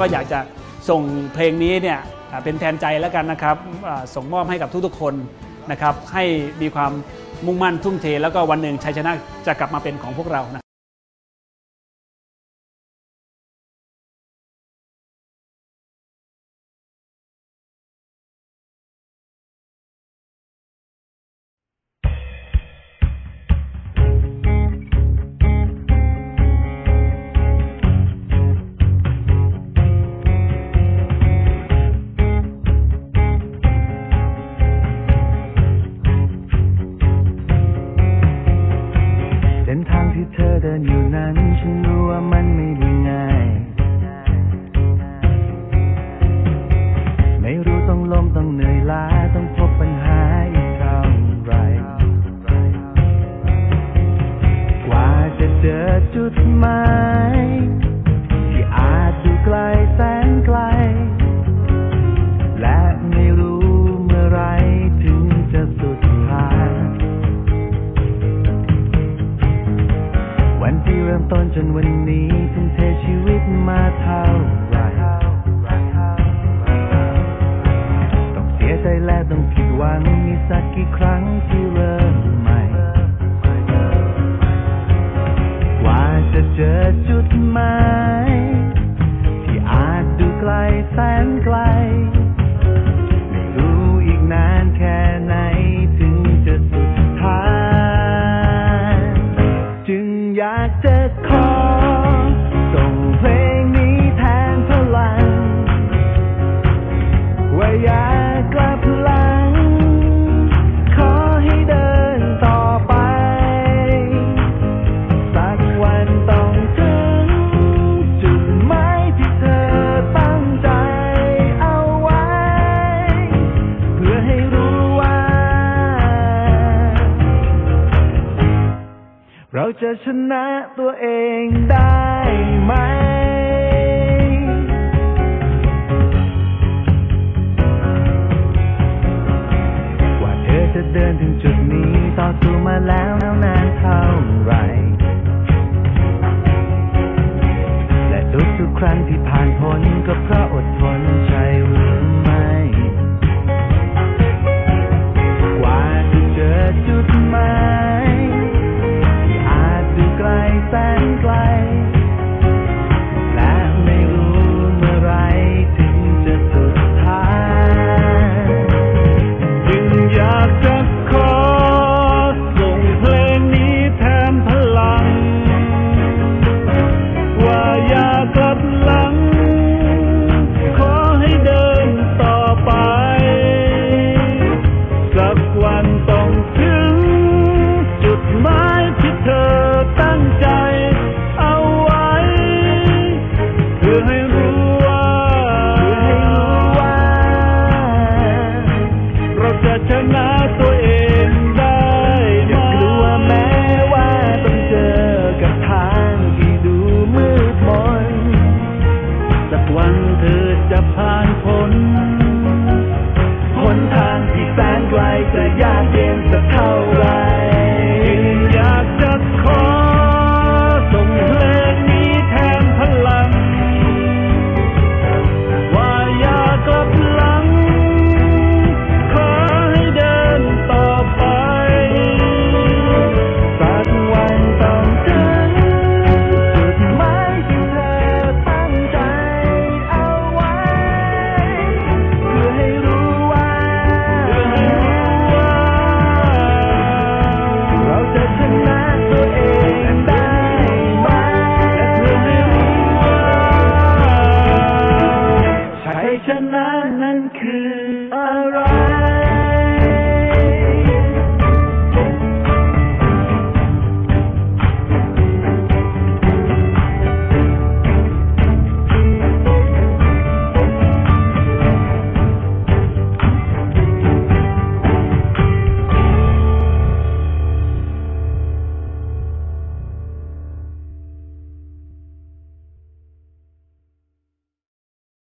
ก็อยากจะส่งเพลงนี้เนี่ยเป็นแทนใจแล้วกันนะครับส่งมอบให้กับทุกๆคนนะครับให้มีความมุ่งมั่นทุ่มเทแล้วก็วันหนึ่งชัยชนะจะกลับมาเป็นของพวกเรา นั้นฉันรู้ว่ามันไม่ได้ง่าย ไม่รู้ต้องล้มต้องเหนื่อยล้าต้องพบปัญหาอีกเท่าไร กว่าจะเจอจุดหมาย ต้นจนวันนี้ทุ่มเทชีวิตมาเท่าไหรต้องเสียใจและต้องผิดหวังมีสักกี่ครั้งที่เริ่มใหม่กว่าจะเจอจุดหมายที่อาจดูไกลแสนไกล จะชนะตัวเองได้ไหมกว่าเธอจะเดินถึงจุดนี้ต่อสู้มาแล้วนานะ